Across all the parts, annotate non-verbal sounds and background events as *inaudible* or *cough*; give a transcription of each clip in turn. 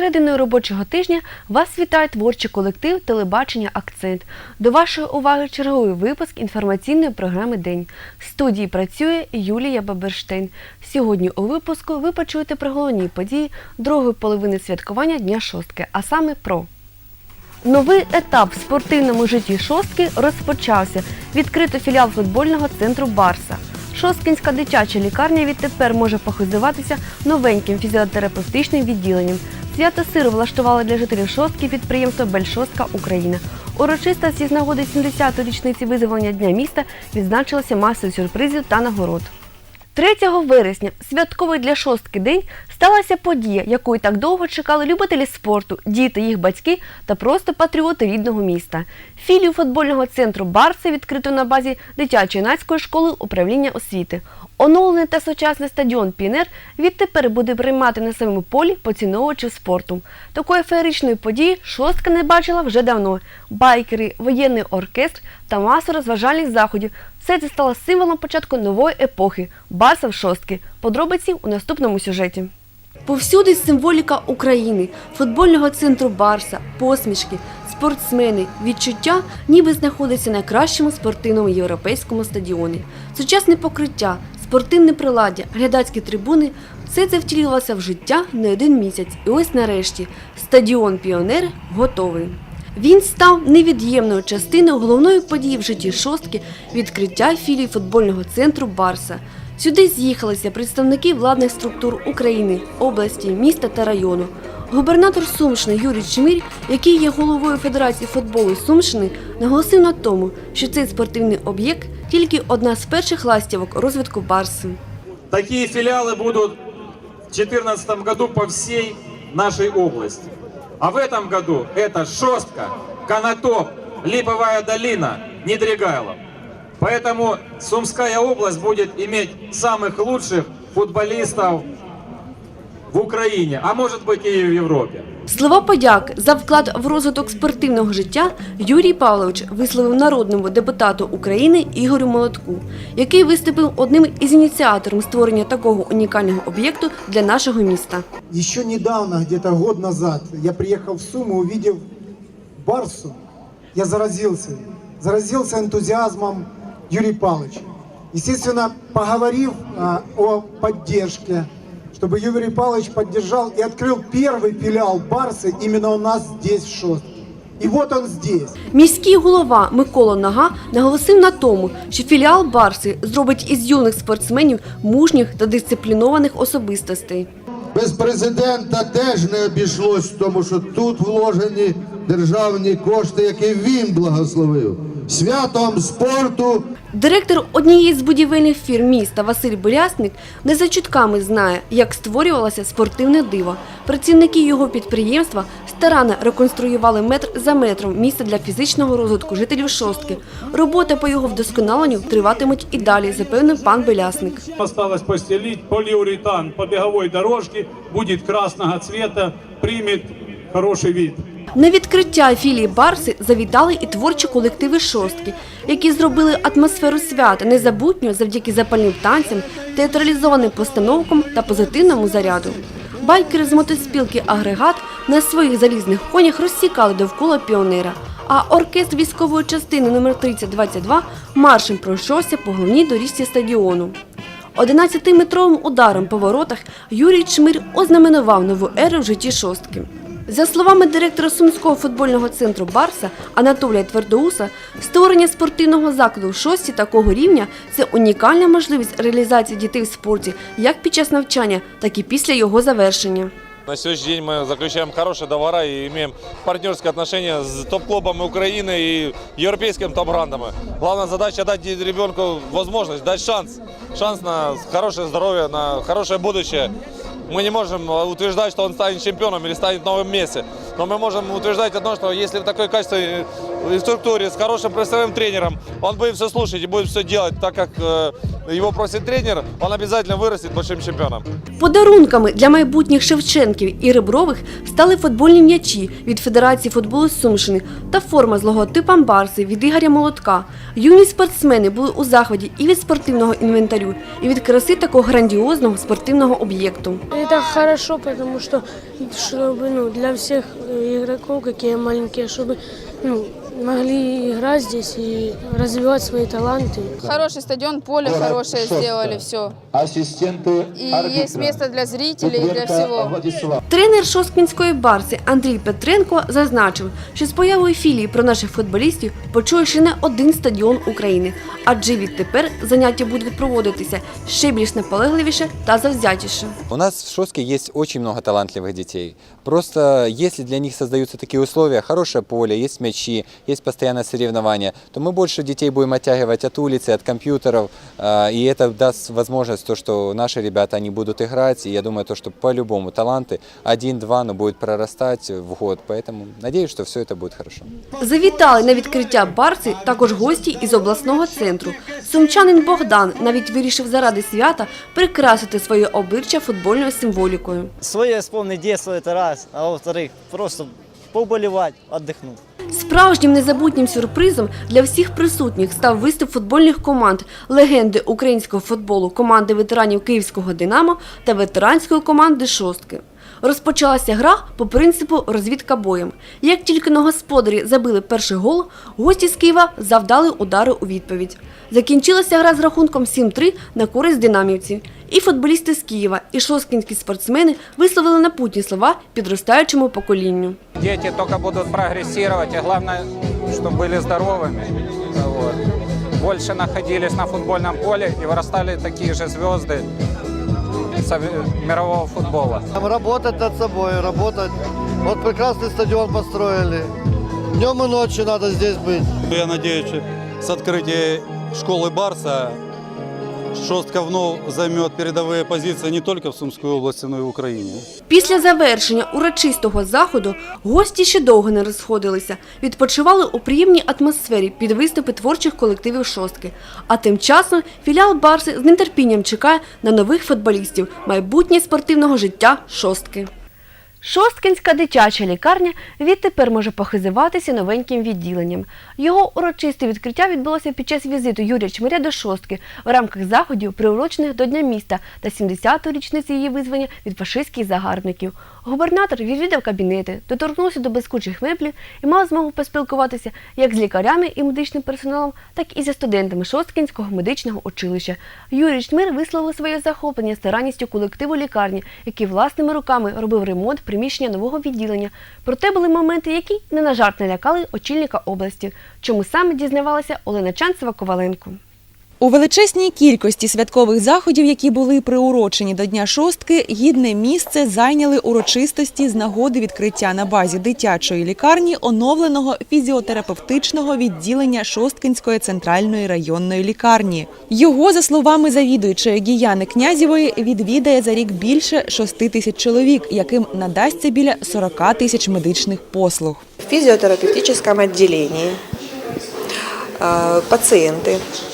серединою робочого тижня вас вітає творчий колектив телебачення Акцент. До вашої уваги черговий випуск інформаційної програми День. В студії працює Юлія Баберштейн. Сьогодні у випуску ви почуєте про головні події другої половини святкування Дня шостки, а саме про Новий етап в спортивному житті шостки розпочався. Відкрито філіал футбольного центру Барса. Шосткінська дитяча лікарня відтепер може похизуватися новеньким фізіотерапевтичним відділенням. Свято сиру влаштували для жителів шостки підприємство Бельшостка Україна. Урочисто з нагоди 70-ї річниці визволення дня міста відзначилася масою сюрпризів та нагород. 3 вересня, святковий для шостки день, сталася подія, якої так довго чекали любителі спорту, діти, їх батьки та просто патріоти рідного міста. Філію футбольного центру Барси відкрито на базі дитячо-юнацької школи управління освіти. Оновлений та сучасний стадіон Пінер відтепер буде приймати на своєму полі поціновувачів спорту. Такої феєричної події шостка не бачила вже давно. Байкери, воєнний оркестр та маса розважальних заходів. Все це стало символом початку нової епохи Барса в шостки. Подробиці у наступному сюжеті. Повсюди символіка України, футбольного центру Барса, посмішки, спортсмени, відчуття, ніби знаходиться на кращому спортивному європейському стадіоні. Сучасне покриття, спортивне приладдя, глядацькі трибуни все це втілювалося в життя не один місяць. І ось нарешті стадіон Піонер готовий. Він став невід'ємною частиною головної події в житті шостки відкриття філії футбольного центру Барса. Сюди з'їхалися представники владних структур України, області, міста та району. Губернатор Сумщини Юрій Чмирь, який є головою Федерації футболу Сумщини, наголосив на тому, що цей спортивний об'єкт тільки одна з перших ластівок розвитку Барси. Такие филиалы будут в 2014 году по всей нашей области. А в этом году это Шостка, Конотоп, Липовая долина, Недригайлов. Поэтому Сумская область будет иметь самых лучших футболистов в Украине, а может быть и в Европе. Слова подяки за вклад в розвиток спортивного життя Юрій Павлович висловив народному депутату України Ігорю Молотку, який виступив одним із ініціаторів створення такого унікального об'єкту для нашого міста. Еще недавно, где-то год назад, я приехал в Сумы, увидев Барсу, я заразился. Заразился энтузиазмом Юрия Павловича. Естественно, поговорив а, о поддержке, чтобы Юрий Павлович поддержал и открыл первый филиал Барсы именно у нас здесь, в Шостке. И вот он здесь. Міський голова Микола Нага наголосив на тому, що філіал Барси зробить із юних спортсменів мужніх та дисциплінованих особистостей. Без президента теж не обійшлось, тому що тут вложені державні кошти, які він благословив. Святом спорту Директор однієї з будівельних фірм міста Василь Бурясник не за чутками знає, як створювалося спортивне диво. Працівники його підприємства старанно реконструювали метр за метром місце для фізичного розвитку жителів шостки. Роботи по його вдосконаленню триватимуть і далі, запевнив пан Белясник. Осталось постелить полиуретан по беговой дорожке, будет красного цвета, примет хороший вид. На відкриття філії Барси завітали і творчі колективи шостки, які зробили атмосферу свята незабутньою завдяки запальним танцям, театралізованим постановкам та позитивному заряду. Байкери з мотоспілки Агрегат на своїх залізних конях розсікали довкола піонера. А оркестр військової частини номер 3022 маршем пройшовся по головній доріжці стадіону. 11-метровим ударом по воротах Юрій Чмир ознаменував нову еру в житті шостки. За словами директора Сумського футбольного центру Барса Анатолія Твердоуса, створення спортивного закладу в шості такого рівня це унікальна можливість реалізації дітей в спорті як під час навчання, так і після його завершення. На сегодняшний день мы заключаем хорошие договора и имеем партнерские отношения с топ-клубами Украины и европейскими топ-брандами. Главная задача дать ребенку возможность, дать шанс. Шанс на хорошее здоровье, на хорошее будущее. Мы не можем утверждать, что он станет чемпионом или станет в новом месте. Но мы можем утверждать одно, что если такое качество инструктуре, с хорошим пресовым тренером, он будет все слушать и будет все делать так, как э, его просит тренер, он обязательно вырастет большим чемпионом. Подарунками для майбутніх Шевченків і Ребрових стали футбольні м'ячі від Федерації футболу Сумщини та форма з логотипом Барси від Ігоря Молотка. Юні спортсмени були у захваті і від спортивного інвентарю, і від краси такого грандіозного спортивного об'єкту. Это хорошо, потому что чтобы ну, для всех э, игроков, какие маленькие, чтобы ну, могли играть здесь и развивать свои таланты. Хороший стадион, поле хорошее сделали, все. Ассистенты И есть место для зрителей, для всего. Тренер Шосткінської барси Андрій Петренко зазначив, що з появою філії про наших футболістів почує ще не один стадіон України, адже відтепер заняття будуть проводитися ще більш наполегливіше та завзятіше. У нас в Шостке есть очень много талантливых детей. Просто если для них создаются такие условия, хорошее поле, есть мячи, есть постоянное соревнование, то мы больше детей будем оттягивать от улицы, от компьютеров, э, и это даст возможность то, что наши ребята, они будут играть, и я думаю, то, что по-любому таланты один-два, но будет прорастать в год, поэтому надеюсь, что все это будет хорошо. Завітали на відкриття барси також гості із обласного центру. Сумчанин Богдан навіть вирішив заради свята прикрасити своє обличчя футбольною символікою. Своє вспомнить детство это раз, а во-вторых, просто поболевать, отдохнуть. Справжнім незабутнім сюрпризом для всіх присутніх став виступ футбольних команд легенди українського футболу команди ветеранів Київського Динамо та ветеранської команди Шостки. Розпочалася гра по принципу розвідка боєм. Як тільки на господарі забили перший гол, гості з Києва завдали удари у відповідь. Закінчилася гра з рахунком 7-3 на користь динамівців. І футболісти з Києва, і шосткінські спортсмени висловили напутні слова підростаючому поколінню. Дети только будут прогрессировать, и главное, чтобы были здоровыми. Вот. Больше находились на футбольном поле и вырастали такие же звезды сове- мирового футбола. Работать над собой, работать. Вот прекрасный стадион построили. Днем и ночью надо здесь быть. Я надеюсь, что с открытия школы Барса Шостка вновь займе передові позиції не только в Сумській області, но й в Україні. Після завершення урочистого заходу гості ще довго не розходилися, відпочивали у приємній атмосфері під виступи творчих колективів шостки. А тим часом філіал Барси з нетерпінням чекає на нових футболістів майбутнє спортивного життя шостки. Шосткинська дитяча лікарня відтепер може похизуватися новеньким відділенням. Його урочисте відкриття відбулося під час візиту Юрія Чмиря до Шостки в рамках заходів, приурочених до Дня міста та 70-ї річниці її визвання від фашистських загарбників. Губернатор відвідав кабінети, доторкнувся до безкучих меблів і мав змогу поспілкуватися як з лікарями і медичним персоналом, так і зі студентами Шосткинського медичного училища. Юрій Чмир висловив своє захоплення старанністю колективу лікарні, який власними руками робив ремонт приміщення нового відділення. Проте були моменти, які не на жарт налякали очільника області. Чому саме дізнавалася Олена Чанцева Коваленко. У величезній кількості святкових заходів, які були приурочені до Дня шостки, гідне місце зайняли урочистості з нагоди відкриття на базі дитячої лікарні оновленого фізіотерапевтичного відділення Шосткинської центральної районної лікарні. Його, за словами завідуючої Гіяни Князєвої, відвідає за рік більше 6 тисяч чоловік, яким надасться біля 40 тисяч медичних послуг. В физиотерапевтическом отделении э, пациенты э,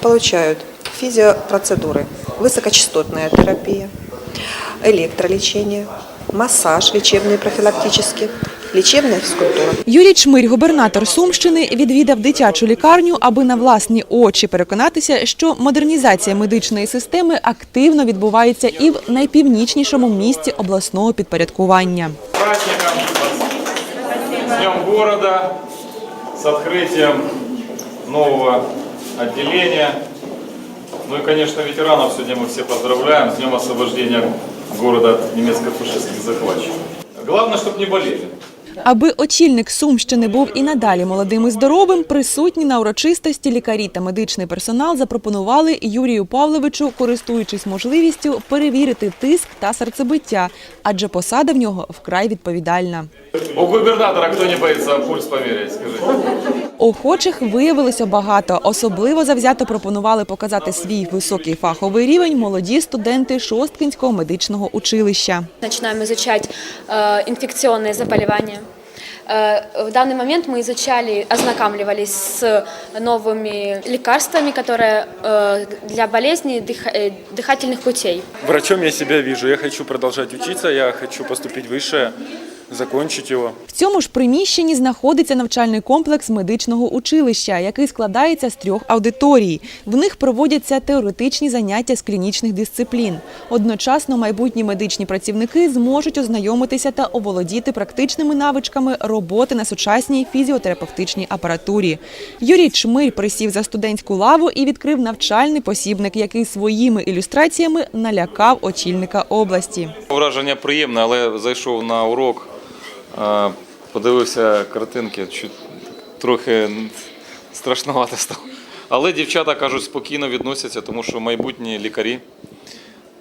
получают физиопроцедуры, высокочастотная терапия, электролечение, массаж лечебный профилактический, лечебная физкультура. Юрій Чмирь, губернатор Сумщини, відвідав дитячу лікарню, аби на власні очі переконатися, що модернізація медичної системи активно відбувається і в найпівнічнішому місті обласного підпорядкування. праздником, с Днем города, с открытием нового отделения. Ну и, конечно, ветеранов сегодня мы все поздравляем с Днем освобождения города от немецко-фашистских захватчиков. Главное, чтобы не болели. Аби очільник Сумщини був і надалі молодим і здоровим, присутні на урочистості лікарі та медичний персонал запропонували Юрію Павловичу, користуючись можливістю, перевірити тиск та серцебиття, адже посада в нього вкрай відповідальна. У губернатора кто не боится пульс померить, скажите? Охочих виявилося багато. Особливо завзято пропонували показати свій високий фаховий рівень молоді студенти Шосткинського медичного училища. Начинаем изучать э, инфекционные заболевания, Э, В данный момент мы изучали, ознакомливались с новыми лекарствами, которые э, для болезней дых- э, дыхательных путей. Врачом я себя вижу. Я хочу продолжать учиться, я хочу поступить в высшее, закончить его. В цьому ж приміщенні знаходиться навчальний комплекс медичного училища, який складається з трьох аудиторій. В них проводяться теоретичні заняття з клінічних дисциплін. Одночасно майбутні медичні працівники зможуть ознайомитися та оволодіти практичними навичками роботи на сучасній фізіотерапевтичній апаратурі. Юрій Чмирь присів за студентську лаву і відкрив навчальний посібник, який своїми ілюстраціями налякав очільника області. Враження приємне, але зайшов на урок, подивився картинки, чуть трохи страшновато стало. Але дівчата кажуть, спокійно відносяться, тому що майбутні лікарі.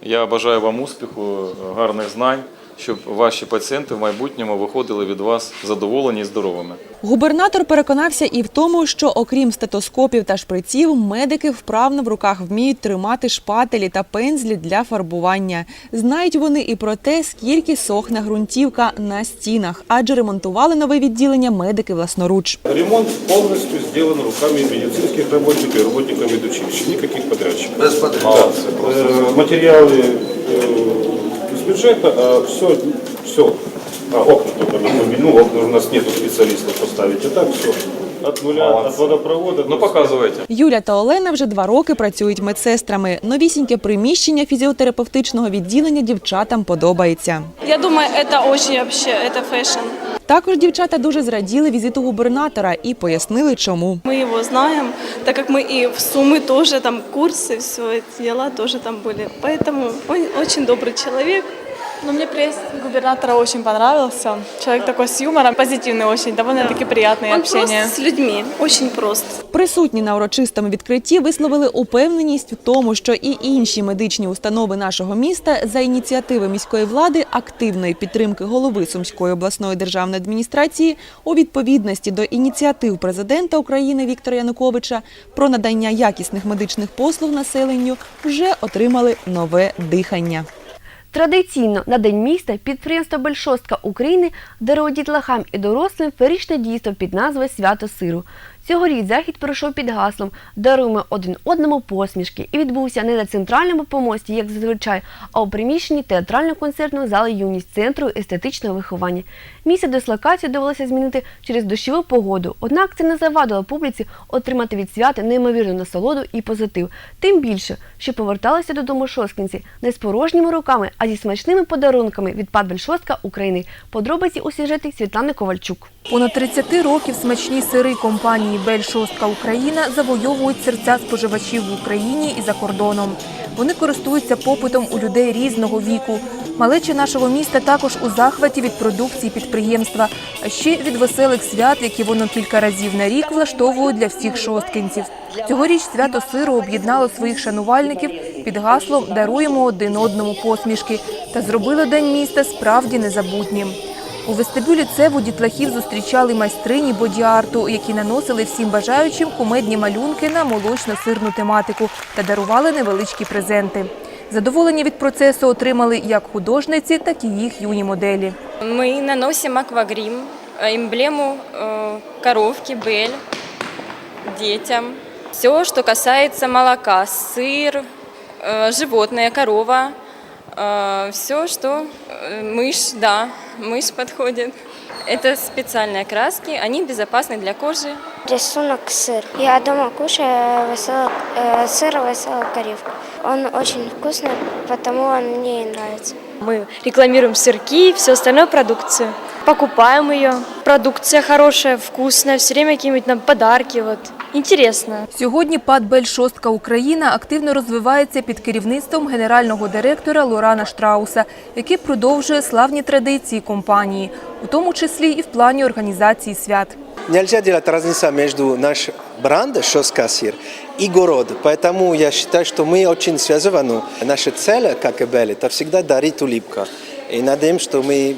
Я бажаю вам успіху, гарних знань, щоб ваші пацієнти в майбутньому виходили від вас задоволені і здоровими. Губернатор переконався і в тому, що окрім стетоскопів та шприців, медики вправно в руках вміють тримати шпателі та пензлі для фарбування. Знають вони і про те, скільки сохне ґрунтівка на стінах, адже ремонтували нове відділення медики власноруч. Ремонт полностью сделан руками медицинских работников и работников медучилища. Никаких подрядчиков. Без подрядчиков. Да бюджета, а все, все. А, окна только не побили. Ну, окна у нас нету специалистов поставить. А так все. От нуля, от водопровода. Ну, показуйте. Юля та Олена вже два роки працюють медсестрами. Новісіньке приміщення фізіотерапевтичного відділення дівчатам подобається. Я думаю, это очень вообще, это фэшн. Також дівчата дуже зраділи візиту губернатора і пояснили, чому. Мы его знаем, так как мы и в Сумы тоже там курсы, все эти дела тоже там были. Поэтому он очень добрый человек. Ну, мне приезд губернатора очень понравился. Человек такой с юмором, позитивный очень, довольно-таки приятное Он общение. просто с людьми, очень прост. Присутні на урочистому відкритті висловили упевненість в тому, що і інші медичні установи нашого міста за ініціативи міської влади, активної підтримки голови Сумської обласної державної адміністрації у відповідності до ініціатив президента України Віктора Януковича про надання якісних медичних послуг населенню вже отримали нове дихання. Традиційно на День міста підприємство Бельшостка України дарує дітлахам і дорослим ферічне дійство під назвою Свято сиру. Цьогоріч захід пройшов під гаслом Даруємо один одному посмішки і відбувся не на центральному помості, як зазвичай, а у приміщенні театрально-концертної зали юність центру естетичного виховання. Місце дислокації довелося змінити через дощову погоду, однак це не завадило публіці отримати від свята неймовірну насолоду і позитив. Тим більше, що поверталися додому шосткинці не з порожніми руками, а зі смачними подарунками від Падбель Шостка України. Подробиці у сюжеті Світлани Ковальчук. Понад 30 років смачні сири компанії Бель Шостка Україна завойовують серця споживачів в Україні і за кордоном. Вони користуються попитом у людей різного віку. Малечі нашого міста також у захваті від продукції підприємства, а ще від веселих свят, які воно кілька разів на рік влаштовують для всіх шосткинців. Цьогоріч свято сиру об'єднало своїх шанувальників під гаслом Даруємо один одному посмішки та зробило день міста справді незабутнім. У вестибюлі цеву дітлахів зустрічали майстрині боді-арту, які наносили всім бажаючим кумедні малюнки на молочно-сирну тематику та дарували невеличкі презенти. Задоволення від процесу отримали як художниці, так і їх юні моделі. Мы наносим аквагрим, э, эмблему э, коровки Бель детям. Все, что касается молока, сыр, э, животное, корова, все, что э, мышь, да, мышь подходит. Это специальные краски, они безопасны для кожи. Рисунок сыр. Я дома кушаю весело, э, сыр веселую коривку. Он очень вкусный, потому он мне и нравится. Мы рекламируем сырки и всю остальную продукцию. Покупаем ее. Продукция хорошая, вкусная, все время какие-нибудь нам подарки. Вот. Интересно. Сьогодні ПАД «Бель Шостка Україна активно розвивається під керівництвом генерального директора Лорана Штрауса, який продовжує славні традиції компанії, у тому числі і в плані організації свят. Нельзя делать разница между наш бренд «Шоскасир» и город. Поэтому я считаю, что мы очень связаны. Наша цель, как и Белли, это всегда дарить улыбку. И надеемся, что мы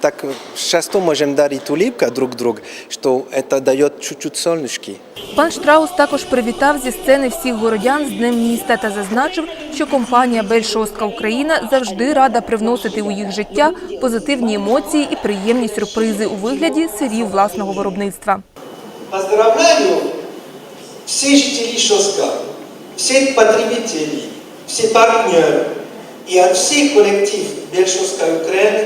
так часто можем дарить улыбка друг другу, что это дает чуть-чуть солнышки. Пан Штраус також привітав зі сцени всіх городян з Днем міста та зазначив, що компанія «Бельшостка Україна» завжди рада привносити у їх життя позитивні емоції і приємні сюрпризи у вигляді сирів власного виробництва. Поздравляю всех жителей Шоска, всех потребителей, все партнеры и от всех коллектив Бельшовской Украины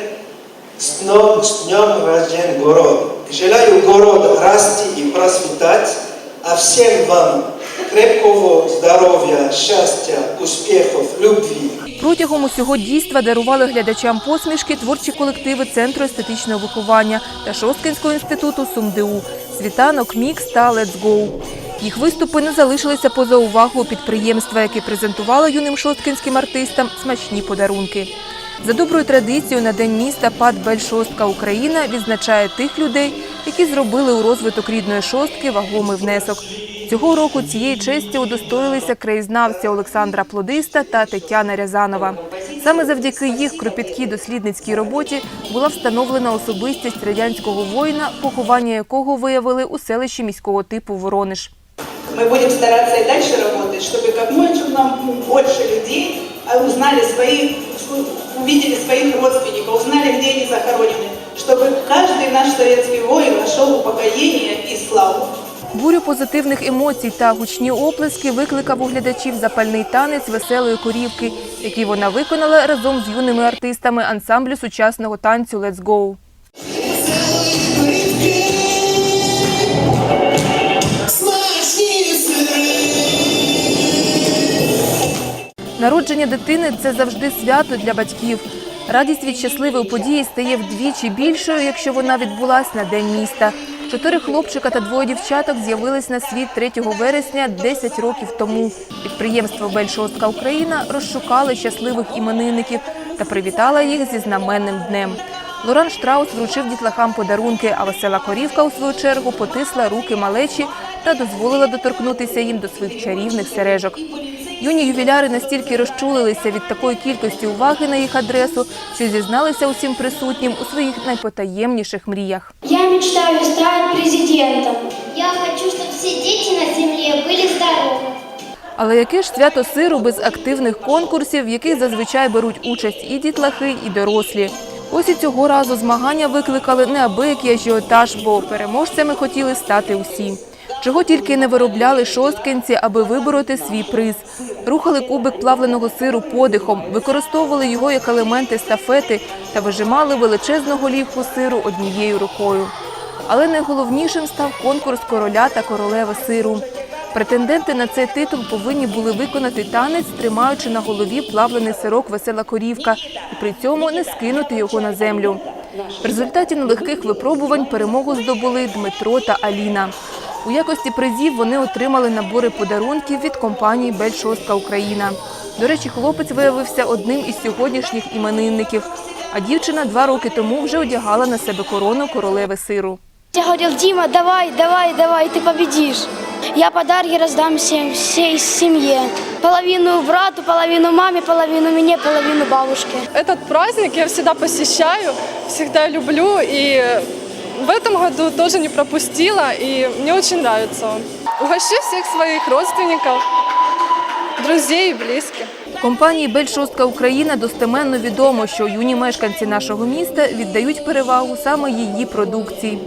с днем, с днем рождения города. Желаю городу расти и процветать, а всем вам крепкого здоровья, счастья, успехов, любви. Протягом усього дійства дарували глядачам посмішки творчі колективи Центру естетичного виховання та Шосткинського інституту СумДУ «Світанок», «Мікс» та «Let's Go». Їх виступи не залишилися поза увагою підприємства, яке презентувало юним шосткинським артистам смачні подарунки. За доброю традицією на День міста ПАД «Бельшостка Україна» відзначає тих людей, які зробили у розвиток рідної шостки вагомий внесок. Цього року цієї честі удостоїлися краєзнавці Олександра Плодиста та Тетяна Рязанова. Саме завдяки їх кропіткій дослідницькій роботі була встановлена особистість радянського воїна, поховання якого виявили у селищі міського типу Воронеж. Мы будем стараться и дальше работать, чтобы как можно больше людей а, узнали своих, увидели своих родственников, узнали, где они захоронены, чтобы каждый наш советский воин нашел упокоение и славу. Бурю позитивних емоцій та гучні оплески викликав у глядачів запальний танець веселої корівки, який вона виконала разом з юними артистами ансамблю сучасного танцю «Let's Go». Народження дитини це завжди свято для батьків. Радість від щасливої події стає вдвічі більшою, якщо вона відбулась на день міста. Чотири хлопчика та двоє дівчаток з'явились на світ 3 вересня 10 років тому. Підприємство «Бельшостка Україна» розшукали щасливих іменинників та привітала їх зі знаменним днем. Лоран Штраус вручив дітлахам подарунки, а весела корівка у свою чергу потисла руки малечі та дозволила доторкнутися їм до своїх чарівних сережок. Юні ювіляри настільки розчулилися від такої кількості уваги на їх адресу, що зізналися усім присутнім у своїх найпотаємніших мріях. Я мечтаю стать президентом. Я хочу, чтобы все дети на земле были здоровы. Але яке ж свято сиру без активних конкурсів, в яких зазвичай беруть участь і дітлахи, і дорослі. Ось і цього разу змагання викликали неабиякий ажіотаж, бо переможцями хотіли стати усі. Чого тільки не виробляли шосткинці, аби вибороти свій приз. Рухали кубик плавленого сиру подихом, використовували його як елемент естафети та вижимали величезну голівку сиру однією рукою. Але найголовнішим став конкурс короля та королеви сиру. Претенденти на цей титул повинні були виконати танець, тримаючи на голові плавлений сирок весела корівка і при цьому не скинути його на землю. В результаті нелегких випробувань перемогу здобули Дмитро та Аліна. У якості призів вони отримали набори подарунків від компанії «Бельшостка Україна». До речі, хлопець виявився одним із сьогоднішніх іменинників, а дівчина два роки тому вже одягала на себе корону королеви сиру. Я говорил, Дима, давай, давай, давай, ты победишь. Я подарки раздам всем, всей семье. Половину брату, половину маме, половину мне, половину бабушке. Этот праздник я всегда посещаю, всегда люблю и в этом году тоже не пропустила и мне очень нравится он. Угощу всех своих родственников, друзей и близких. Компанії «Бельшостка Україна» достеменно відомо, що юні мешканці нашого міста віддають перевагу саме її продукції.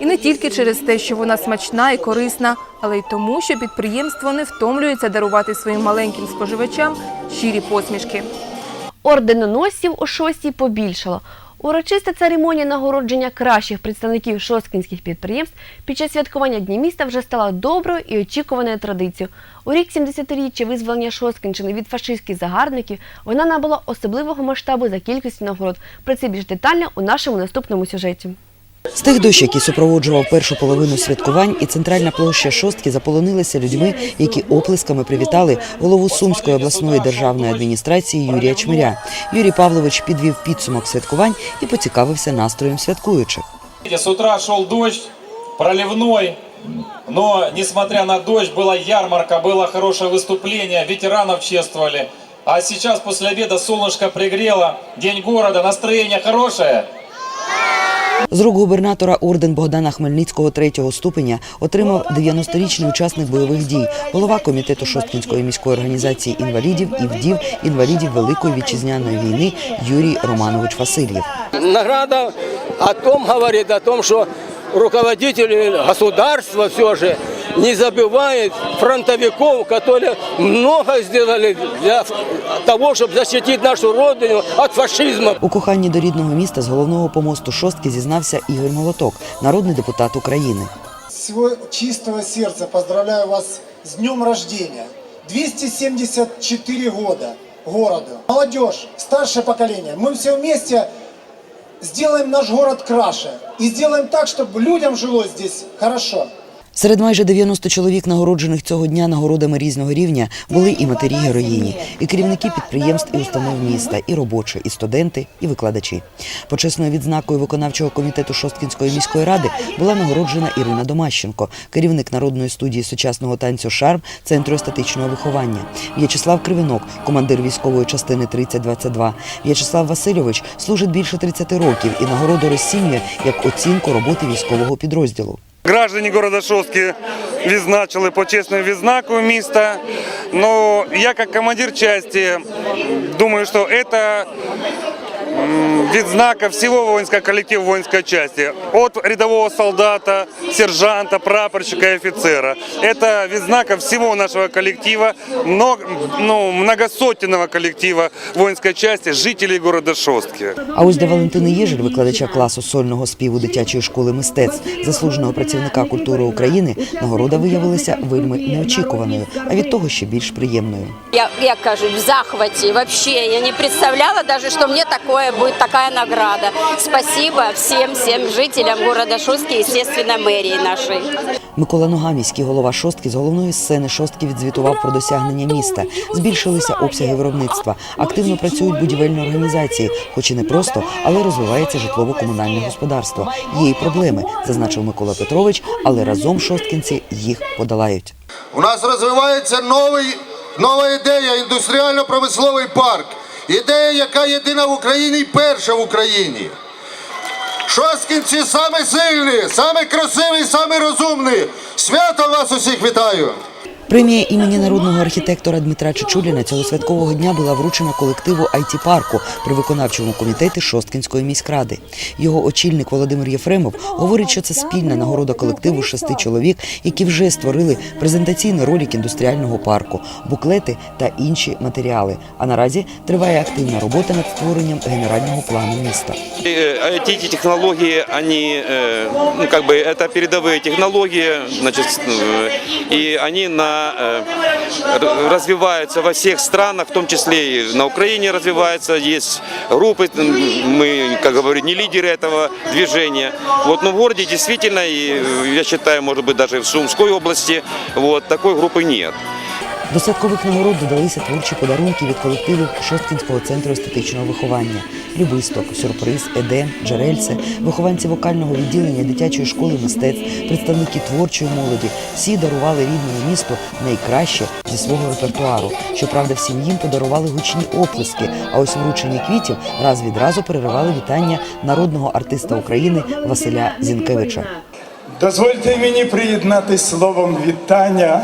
І не тільки через те, що вона смачна і корисна, але й тому, що підприємство не втомлюється дарувати своїм маленьким споживачам щирі посмішки. Орденоносців у шостій побільшало. Урочиста церемонія нагородження кращих представників шосткінських підприємств під час святкування Дні міста вже стала доброю і очікуваною традицією. У рік 70-річчя визволення Шосткінщини від фашистських загарбників вона набула особливого масштабу за кількістю нагород. Про це більш детально у нашому наступному сюжеті. Стих дощ, який супроводжував першу половину святкувань, і центральна площа шостки заполонилася людьми, які оплесками привітали голову Сумської обласної державної адміністрації Юрія Чмиря. Юрій Павлович підвів підсумок святкувань і поцікавився настроєм святкуючих. С утра шел дождь, проливной, но несмотря на дождь, была ярмарка, было хорошее выступление, ветеранов чествовали. А сейчас после обеда солнышко пригрело, день города, настроение хорошее. З рук губернатора орден Богдана Хмельницького третього ступеня отримав 90-річний учасник бойових дій, голова комітету Шосткінської міської організації інвалідів і вдів інвалідів Великої вітчизняної війни Юрій Романович Васильєв. Награда о том говорить о том, що руководитель государства все же не забывают фронтовиков, которые много сделали для того, чтобы защитить нашу родину от фашизма. У коханні до рідного міста з головного помосту шостки зізнався Ігор Молоток, народний депутат України. С всего чистого сердца поздравляю вас с днем рождения. 274 года городу. Молодежь, старшее поколение, мы все вместе сделаем наш город краше. И сделаем так, чтобы людям жилось здесь хорошо. Серед майже 90 чоловік, нагороджених цього дня нагородами різного рівня, були і матері героїні, і керівники підприємств і установ міста, і робочі, і студенти, і викладачі. Почесною відзнакою виконавчого комітету Шосткінської міської ради була нагороджена Ірина Домащенко, керівник народної студії сучасного танцю Шарм Центру естетичного виховання. В'ячеслав Кривинок, командир військової частини 3022. В'ячеслав Васильович служить більше 30 років і нагороду розцінює як оцінку роботи військового підрозділу. Граждані города Шостки відзначили честному визнаку міста. Но я как командир части думаю, что это відзнака всего воинского коллектива воинской части. От рядового солдата, сержанта, прапорщика и офицера. Это відзнака всего нашего коллектива, много, ну, многосотенного коллектива воинской части, жителей города Шостки. А ось для Валентини Єжель, викладача класу сольного співу дитячої школи мистецтв, заслуженого працівника культури України, нагорода виявилася вельми неочікуваною, а від того ще більш приємною. Я, я кажу, в захвате. Вообще, я не представляла даже, что мне такое будет, такая награда. Спасибо всем, всем жителям города Шостки, естественно, мэрии нашей. Микола Ногаміський, голова шостки з головної сцени шостки відзвітував про досягнення міста. Збільшилися обсяги виробництва. Активно працюють будівельні організації, хоч і не просто, але розвивається житлово-комунальне господарство. Є і проблеми, зазначив Микола Петрович, але разом шосткінці їх подолають. У нас розвивається новий, нова ідея індустріально-промисловий парк. Ідея, яка єдина в Україні і перша в Україні. Шосткінці саме сильні, саме красиві, саме розумні. Свято вас усіх вітаю! Премія імені народного архітектора Дмитра Чечуліна цього святкового дня була вручена колективу it парку при виконавчому комітеті Шосткінської міськради. Його очільник Володимир Єфремов говорить, що це спільна нагорода колективу шести чоловік, які вже створили презентаційний ролик індустріального парку, буклети та інші матеріали. А наразі триває активна робота над створенням генерального плану міста. Э, Эти технологии, они, э, ну, как бы, это передовые технологии, значит, э, и они на, э, р- развиваются во всех странах, в том числе и на Украине развиваются, есть группы, м, мы, как говорю, не лидеры этого движения. Вот, но в городе действительно, и э, я считаю, может быть, даже в Сумской области, вот, такой группы нет. До святкових нагород додалися творчі подарунки від колективів Шосткінського центру естетичного виховання. Любисток, сюрприз, Едем, Джерельце, вихованці вокального відділення дитячої школи мистецтв, представники творчої молоді. Всі дарували рідному місту найкраще зі свого репертуару. Щоправда, всім їм подарували гучні оплески. А ось вручення квітів раз від разу переривали вітання народного артиста України Василя Зінкевича. Дозвольте мені приєднатись словом вітання.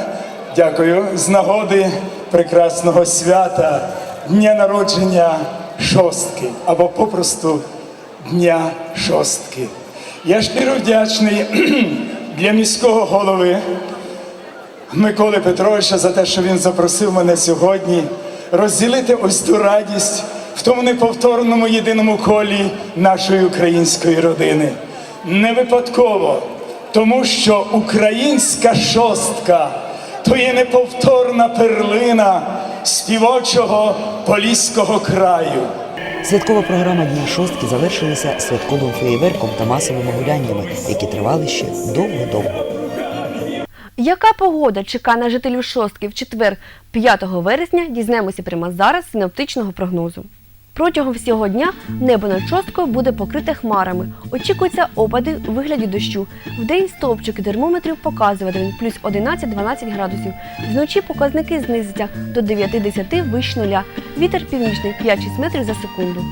Дякую з нагоди прекрасного свята, дня народження шостки або попросту Дня шостки. Я щиро вдячний *clears throat* для міського голови Миколи Петровича за те, що він запросив мене сьогодні розділити ось ту радість в тому неповторному єдиному колі нашої української родини. Не випадково, тому що українська шостка то є неповторна перлина співочого поліського краю. Святкова програма Дня шостки завершилася святковим феєверком та масовими гуляннями, які тривали ще довго-довго. Яка погода чекає на жителів шостки в четвер, 5 вересня, дізнаємося прямо зараз з синоптичного прогнозу. Протягом всього дня небо над шосткою буде покрите хмарами. Очікуються опади у вигляді дощу. Вдень стовпчики термометрів показуватимуть плюс 11-12 градусів. Вночі показники знизяться до 9-10 вище нуля. Вітер північний 5-6 метрів за секунду.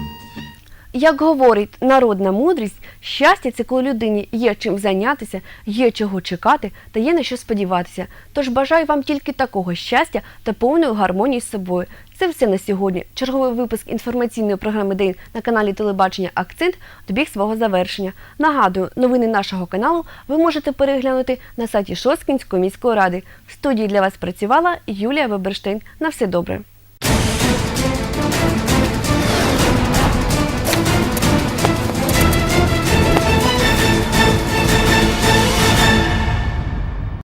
Як говорить народна мудрість, щастя це коли людині є чим зайнятися, є чого чекати та є на що сподіватися. Тож бажаю вам тільки такого щастя та повної гармонії з собою. Це все на сьогодні. Черговий випуск інформаційної програми День на каналі Телебачення Акцент добіг свого завершення. Нагадую, новини нашого каналу ви можете переглянути на сайті Шосткінської міської ради. В студії для вас працювала Юлія Веберштейн. На все добре.